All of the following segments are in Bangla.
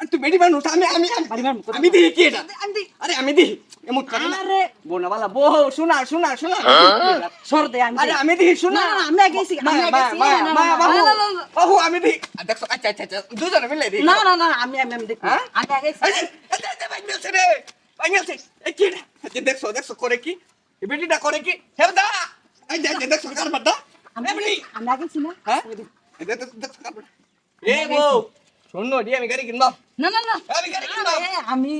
তুই বেটি মানুষ আমি আমি আমি- আমি দিই কি এটা? আমি দিই। আরে আমি দিই এমন করে না। আরে। বোনা বালা বো শোনা শোনা। শোনা সর দে আমি আরে আমি দিই শোনা। না, আমি গেছি, আমি গেছি। না, না। বাবু, আমি দিই। আ, দেখছ আচ্ছা আচ্ছা আচ্ছা দুজনে মিলে দিই। না না না আমি আমি আমি দেখি হ্যাঁ? আমি গেছি। এই যে, এই যে, এই যে, ভাই মিলছে রে। ভাই মিলছে। এই কি এটা? যে দেখছ দেখছ করে কি? এই বেটিটা করে কি? হে দা! এই যে, দেখছ কারবারটা আমি আমি গেছি না? হ্যাঁ? এই যে, দেখছ দেখছ কারবারটা এ বউ! শোনো দি আমি গাড়ি কিনবো না না না আমি গাড়ি কিনবো আমি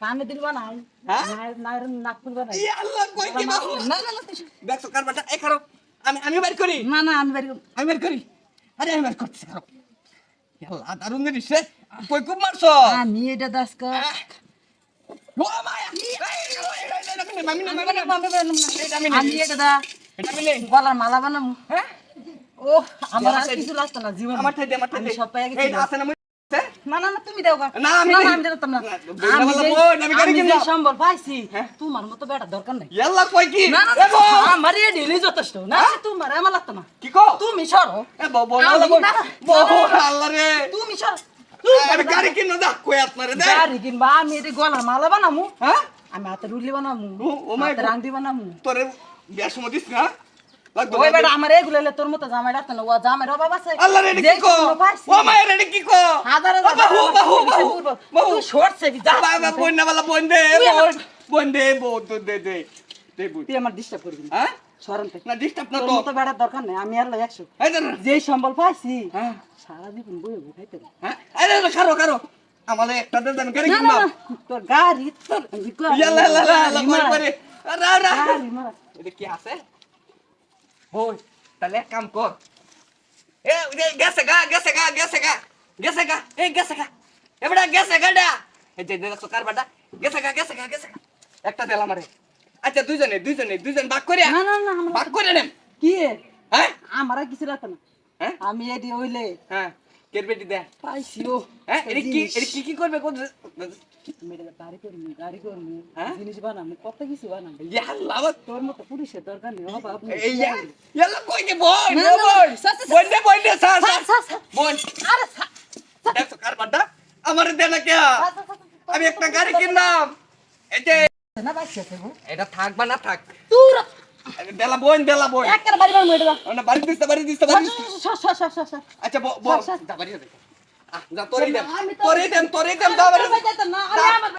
কানে দিল বানাই হ্যাঁ? না না নাক বানাই ই আল্লাহ কই কি না আমি আমি বাইর করি না না আমি বাড়ি আমি বের করি আরে আমি বের করতেছি খারো আল্লাহ দারুণ জিনিস রে কই খুব মারছো আমি এটা দাস কা ও মায়া এই, এই, এই, এই, এই, এই, মামি না মামি না আমি আমি এটা দা এটা আমি গলার মালা বানাবো হ্যাঁ ও আমার আর আমার কিছু লাগতো না জীবন। আমার ঠাই দে আমার ঠাই আমি দে। সব পাইয়া গেছি এই আছে না মুই না না না তুমি দাও গা। না, আমি না দিই। আমি দিতাম না। না, বইলা আমি বলা যেই- বোন, আমি গাড়ি আমি সম্বল পাইছি? তোমার মতো বেটা দরকার নাই। ইয়াল্লা কই কি? না না আমার এই ঢিলি যথেষ্ট। না তোমার আমার লাগতো না। কি কো তুমি সরো। এ বউ বউ না বউ না, না, বউ না, না। আল্লাহ রে। তুমি সরো। আমি গাড়ি কিনো দা কই আপনারে দে। গাড়ি কিনবা আমি এটা গলার মালা বানামু। হ্যাঁ? আমি হাতে রুলি বানামু ও-. রান্দি বানামু। তোরে বিয়ার সময় দিস না ওই না? বেটা আমার এগুলো হলে তোর মতো জামাই লাগতো না ও জামাইয়ের অভাব আছে। আল্লাহ রে যেই কি কো কোনো পাইছি। ও মায়ের রে কি কো হাজার ও বাহু বাহু বাহু বাহু। তুই সরছে কি যা। বাবা বোন না বালা বোন দে তুই আমার- বোন বোন দে বোন দে দে দে দে বোন। তুই আমার ডিস্টার্ব করবি না। হ্যাঁ? সরেন থেকে না ডিস্টার্ব না তোর তো। বেড়ার দরকার নেই আমি আর লাই একশো। যেই সম্বল পাইছি হ্যাঁ। সারা জীবন বই খাইতে হ্যাঁ? আরে কারও কারও। আমালে একটা দেন দেন গাড়ি না তোর গাড়ি তোর ইয়াল্লা লা লা লা কই করে? রা রা এটা কি আছে? হই তাহলে এক কাম কর এ গেছে গা গেছে গা গেছে গা গেছে গা এই গেছে গা এবড়া গেছে গাডা এই যে দেখো কার বাটা গেছে গা গেছে গা গেছে গা একটা দিলাম আমারে আচ্ছা দুইজনে দুইজনে দুইজন ভাগ করে না না না আমার ভাগ করে নেন কি হ্যাঁ আমার কিছু রাখতো না হ্যাঁ আমি এডি হইলে হ্যাঁ কের বেটি দে পাইছি ও হ্যাঁ এটা কি এটা কি কি করবে কোন মেয়েটা গাড়ি করব গাড়ি করব? জিনিস বানাবো কত কিছু বানাবো ইয়াল্লা তোর মতো পুলিশের দরকার নেই অভাব নেই। এই ইয়াল্লা কই কে বোন না, না, না, বোন স্যার, স্যার, বোন দে বোন দে স্যার স্যার, স্যার, স্যার। বোন আরে স্যার, স্যার, দেখো কার বাটা আমার দে না কে স্যার, স্যার, স্যার, স্যার, আমি একটা গাড়ি কিনলাম। এই যে না বাইছে এটা থাক বা না থাক। দেলা বোন বেলা বোন একের বাড়ি বাড়ি মেয়েটা না বাড়ি দিতে বাড়ি দিতে বাড়ি আচ্ছা বো বো। বাড়ি দে আ যা তোরে দেম তোরে দেম তোরে দেম দা বাড়ি না, আমি